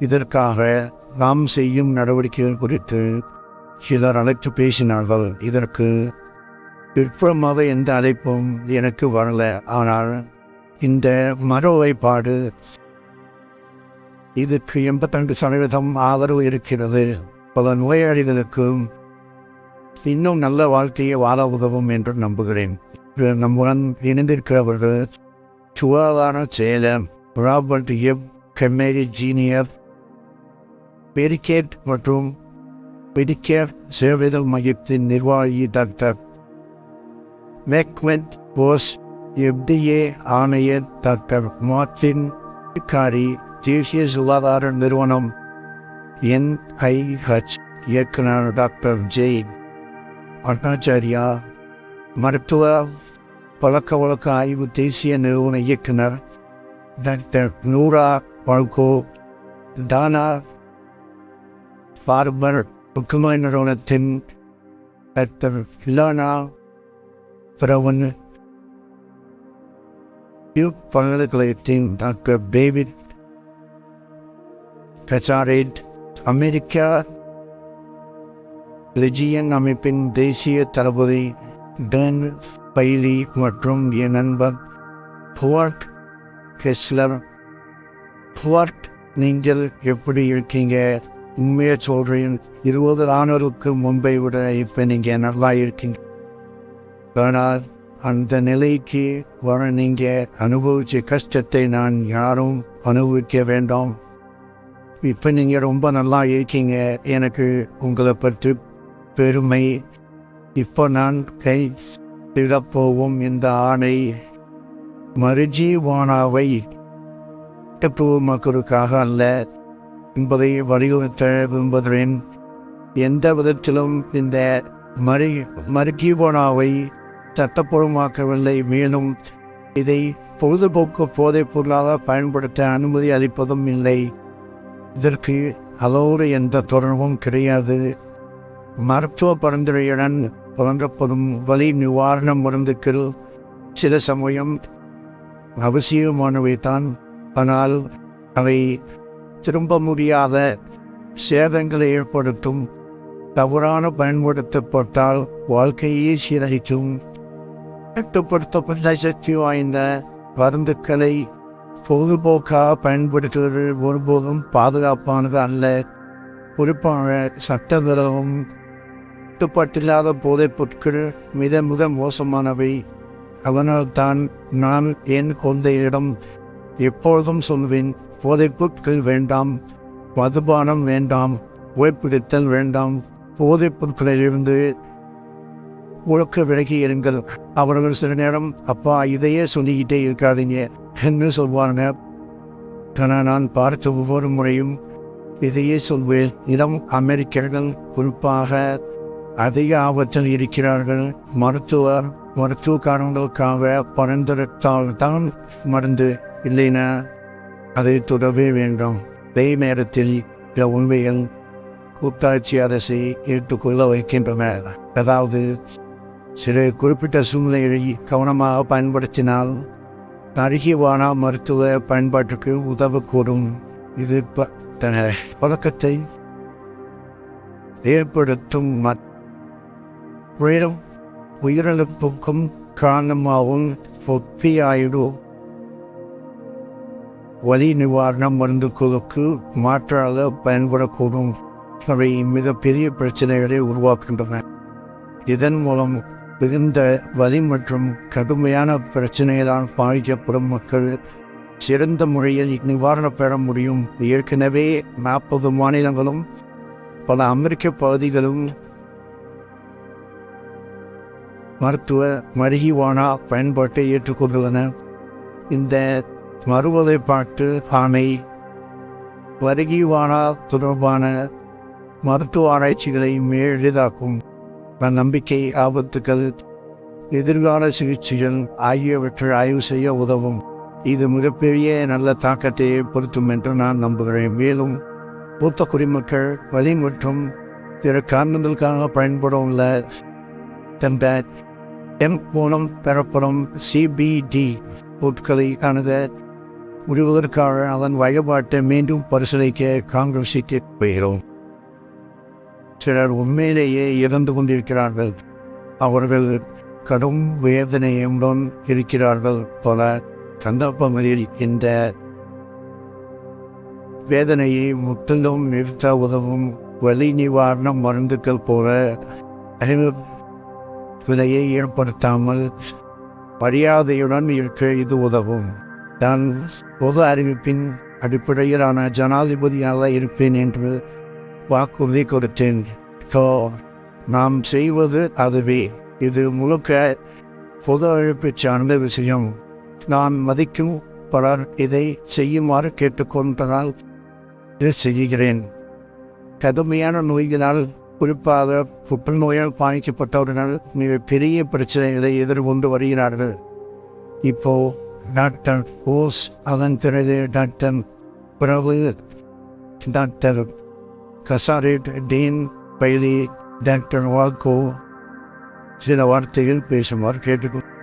இதற்காக நாம் செய்யும் நடவடிக்கைகள் குறித்து சிலர் அழைத்து பேசினார்கள். இதற்கு விற்பரமாக எந்த அழைப்பும் எனக்கு வரல. ஆனால் இந்த மறுவைப்பாடு இதற்கு எண்பத்தெண்டு சதவீதம் ஆதரவு இருக்கிறது. பல நோயாளிகளுக்கும் இன்னும் நல்ல வாழ்க்கையை வாழ உதவும் என்று நம்புகிறேன். நம்முடன் இணைந்திருக்கிறவர்கள் சுகாதார செயலர் ராபர்ட் எப் கெமேரி ஜீனியர் பெரிகேட் மற்றும் பெடிகேர் சேவைகள் மையத்தின் நிர்வாகி டாக்டர் மேக்வெட் போஸ் எஃப்டிஏ ஆணையர் டாக்டர் மார்டின் காரி தேசிய சுகாதார நிறுவனம் என்ஐஹெச் இயக்குனர் டாக்டர் ஜெய் அண்ணாச்சாரியா மருத்துவ பழக்க வழக்க ஆய்வு தேசிய நிறுவன இயக்குனர் டாக்டர் நூரா பல்கோ தானா பார்பர் புற்றுநோய் நிறுவனத்தின் டாக்டர் இலானா பிரவன் டியூப் பல்கலைக்கழகத்தின் டாக்டர் டேவிட் கச்சாரேட் அமெரிக்கா லெஜியன் அமைப்பின் தேசிய தளபதி டேன் பைலி மற்றும் என் நண்பர் புவார்ட் கெஸ்லர். புவார்ட் நீங்கள் எப்படி இருக்கீங்க? உண்மையை சொல்கிறேன் இருபது ஆண்டுகளுக்கு முன்பை விட இப்போ நீங்கள் நல்லா இருக்கீங்க ஆனால் அந்த நிலைக்கு வர நீங்கள் அனுபவித்த கஷ்டத்தை நான் யாரும் அனுபவிக்க வேண்டாம். இப்போ நீங்கள் ரொம்ப நல்லா இருக்கீங்க. எனக்கு உங்களை பற்றி பெருமை. இப்போ நான் கை திடப்போவும் இந்த ஆணை. மறுஜீவானாவை. மக்களுக்காக அல்ல. என்பதை வலியுறுத்த விரும்புகிறேன் எந்த விதத்திலும் இந்த மரி மருகீவோனாவை சட்டப்பூர்வமாக்கவில்லை. மேலும் இதை பொழுதுபோக்கு போதைப் பொருளாக பயன்படுத்த அனுமதி அளிப்பதும் இல்லை. இதற்கு அதோடு எந்த தொடர்பும் கிடையாது. மருத்துவ பரிந்துரையுடன் வழங்கப்படும் வலி நிவாரண மருந்துக்கள் சில சமயம் அவசியமானவை தான் ஆனால் அவை திரும்ப முடியாத சேதங்களை ஏற்படுத்தும். தவறான பயன்படுத்தப்பட்டால் வாழ்க்கையே சீரழிக்கும் கட்டுப்படுத்தப்பட்ட சக்தி வாய்ந்த மருந்துக்களை பொழுதுபோக்காக பயன்படுத்துவது ஒருபோதும் பாதுகாப்பானது அல்ல. குறிப்பாக சட்டவிரோதம் கட்டுப்பாட்டில்லாத போதைப் பொருட்கள் மிக மிக மோசமானவை. அதனால்தான் நான் என் குழந்தையிடம் எப்பொழுதும் சொல்வேன் போதைப் பொருட்கள் வேண்டாம் மதுபானம் வேண்டாம் ஓய்ப்பிடித்தல் வேண்டாம் போதைப் பொருட்களிலிருந்து உழக்க விலகி இருங்கள். அவர்கள் சில நேரம் அப்பா இதையே சொல்லிக்கிட்டே இருக்காதீங்க என்று சொல்வாங்க. ஆனால் நான் பார்த்த ஒவ்வொரு முறையும் இதையே சொல்வேன். இடம் அமெரிக்கர்கள் குறிப்பாக அதிக ஆபத்தில் இருக்கிறார்கள். மருத்துவர் மருத்துவ காரணங்களுக்காக பரிந்துரைத்தால் தான் மருந்து இல்லைனா அதை தொடவே வேண்டும். பெய் நேரத்தில் இந்த உண்மையில் கூட்டாட்சி அரசை ஏற்றுக்கொள்ள வைக்கின்றன அதாவது சில குறிப்பிட்ட சூழ்நிலையை கவனமாக பயன்படுத்தினால் அருகிவானா மருத்துவ பயன்பாட்டுக்கு உதவக்கூடும். இது ப- தன பழக்கத்தை ஏற்படுத்தும் உயிரிழப்புக்கும் காரணமாகவும் ஒப்பியாயிடும். வலி நிவாரண மருந்துகளுக்கு மாற்றாக பயன்படக்கூடும். அவை மிகப்பெரிய பிரச்சனைகளை உருவாக்குகின்றன. இதன் மூலம் மிகுந்த வலி மற்றும் கடுமையான பிரச்சனைகளால் பாதிக்கப்படும் மக்கள் சிறந்த முறையில் நிவாரணம் பெற முடியும். ஏற்கனவே நாற்பது மாநிலங்களும் பல அமெரிக்க பகுதிகளும் மருத்துவ மருகிவானா பயன்பாட்டை ஏற்றுக்கொண்டுள்ளன. இந்த மறுவதைப்பாட்டு ஆணை. வருகிவானா தொடர்பான மருத்துவ ஆராய்ச்சிகளை எளிதாக்கும். நம்பிக்கை ஆபத்துக்கள் எதிர்கால சிகிச்சைகள் ஆகியவற்றை ஆய்வு செய்ய உதவும். இது மிகப்பெரிய நல்ல தாக்கத்தை ஏற்படுத்தும் என்று நான் நம்புகிறேன். மேலும் மூத்த குடிமக்கள் வழி மற்றும் பிற காரணங்களுக்காக பயன்படுள்ள டெம்பேட் எம் மூலம் பெறப்படும் சிபிடி பொருட்களை அணுக முடிவதற்காக அதன் வழிபாட்டை மீண்டும் பரிசீலிக்க காங்கிரஸுக்கு போகிறோம். சிலர் உண்மையிலேயே இறந்து கொண்டிருக்கிறார்கள். அவர்கள் கடும் வேதனையுடன் இருக்கிறார்கள் பல சந்தர்ப்பங்களில் இந்த வேதனையை முற்றிலும் நிறுத்த உதவும் வலி நிவாரண மருந்துகள் போல அறிவு விலையை ஏற்படுத்தாமல் மரியாதையுடன் இருக்க இது உதவும். நான் பொது அறிவிப்பின் அடிப்படையிலான ஜனாதிபதியாக இருப்பேன் என்று வாக்குறுதி கொடுத்தேன். ஸோ நாம் செய்வது அதுவே. இது முழுக்க பொது அழைப்பு சார்ந்த விஷயம். நான் மதிக்கும் பலர் இதை செய்யுமாறு கேட்டுக்கொண்டதால் இதை செய்கிறேன். கடுமையான நோய்களால் குறிப்பாக புற்றுநோயால் பாதிக்கப்பட்டவர்கள் மிக பெரிய பிரச்சனைகளை எதிர்கொண்டு வருகிறார்கள். இப்போது டாக்டர் ஓஸ் அதன் பிறகு doctor Prabhu doctor Casarett dean Bailey doctor வாக்கோ சில வார்த்தைகள் பேசுமாறு கேட்டுக்கொண்டு